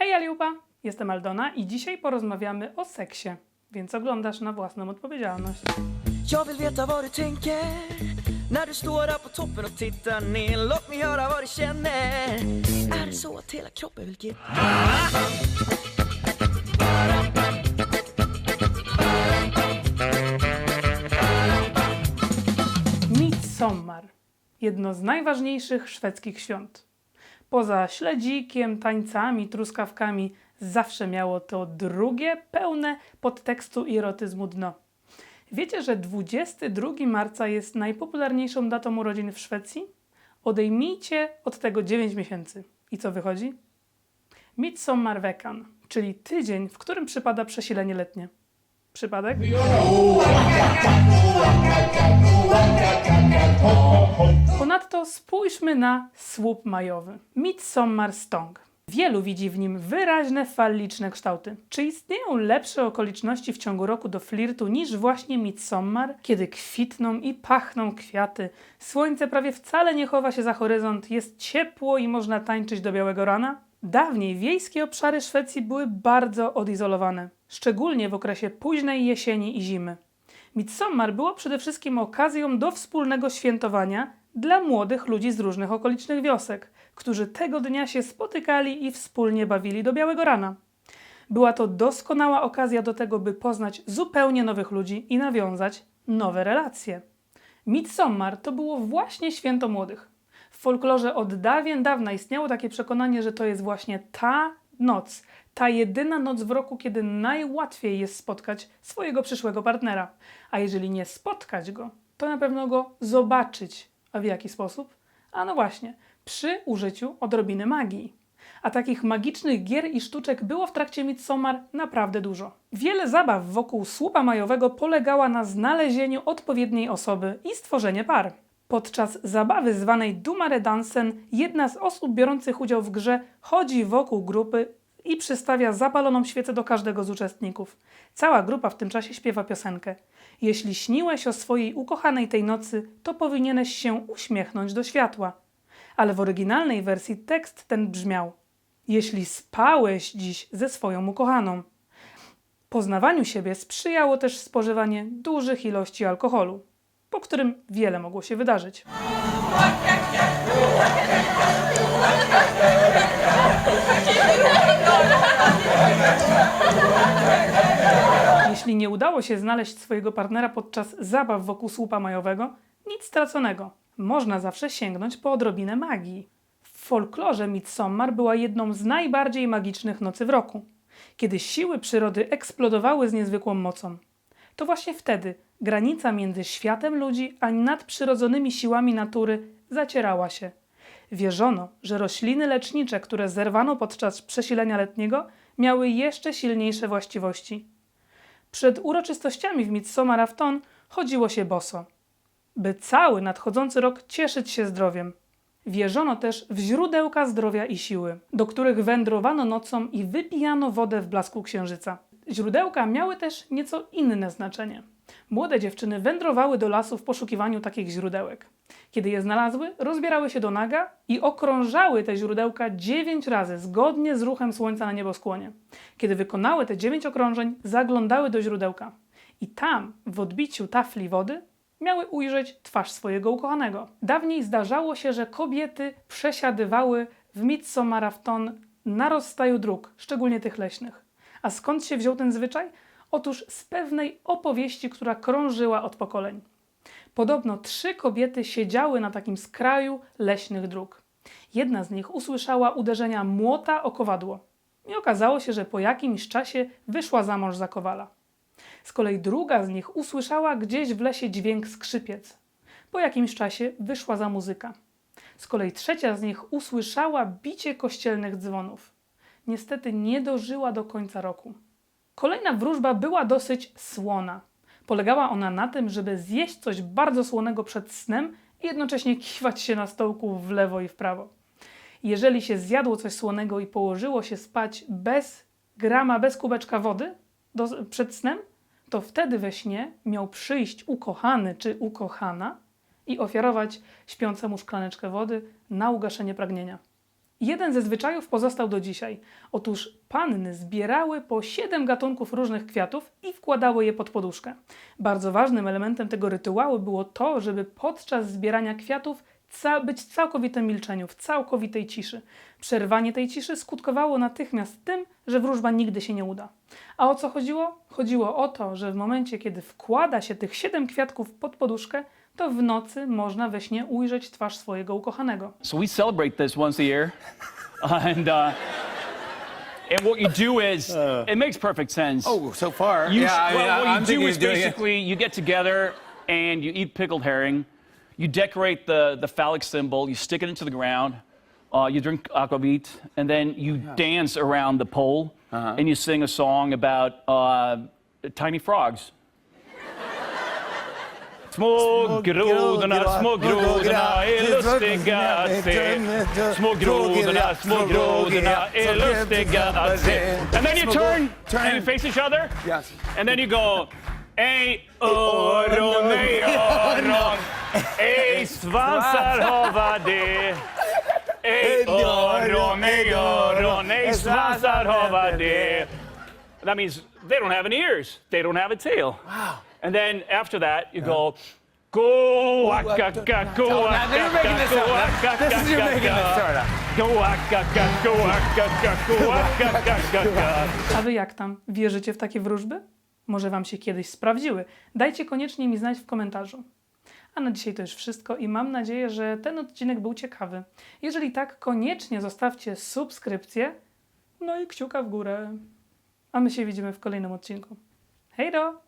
Hej Aliuba, jestem Aldona i dzisiaj porozmawiamy o seksie, więc oglądasz na własną odpowiedzialność. Jag vill veta vad du tänker när du står där på toppen och tittar ner. Låt mig höra vad du känner. Är det så att hela kroppen vill ge? Midsommar. Jedno z najważniejszych szwedzkich świąt. Poza śledzikiem, tańcami, truskawkami, zawsze miało to drugie, pełne podtekstu i erotyzmu dno. Wiecie, że 22 marca jest najpopularniejszą datą urodzin w Szwecji? Odejmijcie od tego 9 miesięcy. I co wychodzi? Midsommarveckan, czyli tydzień, w którym przypada przesilenie letnie. Przypadek? Ponadto spójrzmy na słup majowy. Midsommar Stong. Wielu widzi w nim wyraźne falliczne kształty. Czy istnieją lepsze okoliczności w ciągu roku do flirtu niż właśnie Midsommar, kiedy kwitną i pachną kwiaty, słońce prawie wcale nie chowa się za horyzont, jest ciepło i można tańczyć do białego rana? Dawniej wiejskie obszary Szwecji były bardzo odizolowane, szczególnie w okresie późnej jesieni i zimy. Midsommar było przede wszystkim okazją do wspólnego świętowania dla młodych ludzi z różnych okolicznych wiosek, którzy tego dnia się spotykali i wspólnie bawili do białego rana. Była to doskonała okazja do tego, by poznać zupełnie nowych ludzi i nawiązać nowe relacje. Midsommar to było właśnie święto młodych. W folklorze od dawien dawna istniało takie przekonanie, że to jest właśnie ta noc, ta jedyna noc w roku, kiedy najłatwiej jest spotkać swojego przyszłego partnera. A jeżeli nie spotkać go, to na pewno go zobaczyć. A w jaki sposób? A no właśnie, przy użyciu odrobiny magii. A takich magicznych gier i sztuczek było w trakcie Midsommar naprawdę dużo. Wiele zabaw wokół słupa majowego polegała na znalezieniu odpowiedniej osoby i stworzenie par. Podczas zabawy zwanej Dumare Dansen jedna z osób biorących udział w grze chodzi wokół grupy i przystawia zapaloną świecę do każdego z uczestników. Cała grupa w tym czasie śpiewa piosenkę. Jeśli śniłeś o swojej ukochanej tej nocy, to powinieneś się uśmiechnąć do światła. Ale w oryginalnej wersji tekst ten brzmiał: Jeśli spałeś dziś ze swoją ukochaną. Poznawaniu siebie sprzyjało też spożywanie dużych ilości alkoholu, po którym wiele mogło się wydarzyć. Jeśli nie udało się znaleźć swojego partnera podczas zabaw wokół słupa majowego, nic straconego. Można zawsze sięgnąć po odrobinę magii. W folklorze Midsommar była jedną z najbardziej magicznych nocy w roku, kiedy siły przyrody eksplodowały z niezwykłą mocą. To właśnie wtedy granica między światem ludzi a nadprzyrodzonymi siłami natury zacierała się. Wierzono, że rośliny lecznicze, które zerwano podczas przesilenia letniego, miały jeszcze silniejsze właściwości. Przed uroczystościami w Midsommar Afton chodziło się boso, by cały nadchodzący rok cieszyć się zdrowiem. Wierzono też w źródełka zdrowia i siły, do których wędrowano nocą i wypijano wodę w blasku księżyca. Źródełka miały też nieco inne znaczenie. Młode dziewczyny wędrowały do lasu w poszukiwaniu takich źródełek. Kiedy je znalazły, rozbierały się do naga i okrążały te źródełka dziewięć razy, zgodnie z ruchem słońca na nieboskłonie. Kiedy wykonały te dziewięć okrążeń, zaglądały do źródełka. I tam, w odbiciu tafli wody, miały ujrzeć twarz swojego ukochanego. Dawniej zdarzało się, że kobiety przesiadywały w Midsommar-afton na rozstaju dróg, szczególnie tych leśnych. A skąd się wziął ten zwyczaj? Otóż z pewnej opowieści, która krążyła od pokoleń. Podobno trzy kobiety siedziały na takim skraju leśnych dróg. Jedna z nich usłyszała uderzenia młota o kowadło i okazało się, że po jakimś czasie wyszła za mąż za kowala. Z kolei druga z nich usłyszała gdzieś w lesie dźwięk skrzypiec. Po jakimś czasie wyszła za muzyka. Z kolei trzecia z nich usłyszała bicie kościelnych dzwonów. Niestety nie dożyła do końca roku. Kolejna wróżba była dosyć słona. Polegała ona na tym, żeby zjeść coś bardzo słonego przed snem i jednocześnie kiwać się na stołku w lewo i w prawo. Jeżeli się zjadło coś słonego i położyło się spać bez grama, bez kubeczka wody do, przed snem, to wtedy we śnie miał przyjść ukochany czy ukochana i ofiarować śpiącemu szklaneczkę wody na ugaszenie pragnienia. Jeden ze zwyczajów pozostał do dzisiaj. Otóż panny zbierały po siedem gatunków różnych kwiatów i wkładały je pod poduszkę. Bardzo ważnym elementem tego rytuału było to, żeby podczas zbierania kwiatów ca- być w całkowitym milczeniu, w całkowitej ciszy. Przerwanie tej ciszy skutkowało natychmiast tym, że wróżba nigdy się nie uda. A o co chodziło? Chodziło o to, że w momencie, kiedy wkłada się tych siedem kwiatków pod poduszkę, to w nocy można we śnie ujrzeć twarz swojego ukochanego. So we celebrate this once a year, and uh, and what you do is it makes perfect sense. Oh, so far. You, yeah, I mean, well, I- what I'm you do thinking is of doing it. basically you get together and you eat pickled herring, you decorate the, the phallic symbol, you stick it into the ground, uh, you drink aquavit, and then you dance around the pole Uh-huh. and you sing a song about uh, tiny frogs. Små grodorna, små grodorna är lustiga att se. Små grodorna, små grodorna är lustiga att se. And then you turn and you face each other. Yes. And then you go, ej öron, ej öron, ej svansar hava det. Ej öron, ej öron, ej svansar hava det. That means they don't have any ears, they don't have a tail. Wow. And then after that, you go, go waka ka, go waka you're making this go up. waka This is making this. Go waka ka, go waka go. A wy jak tam? Wierzycie w takie wróżby? Może wam się kiedyś sprawdziły? Dajcie koniecznie mi znać w komentarzu. A na dzisiaj to już wszystko i mam nadzieję, że ten odcinek był ciekawy. Jeżeli tak, koniecznie zostawcie subskrypcję, no i kciuka w górę. A my się widzimy w kolejnym odcinku. Hej do!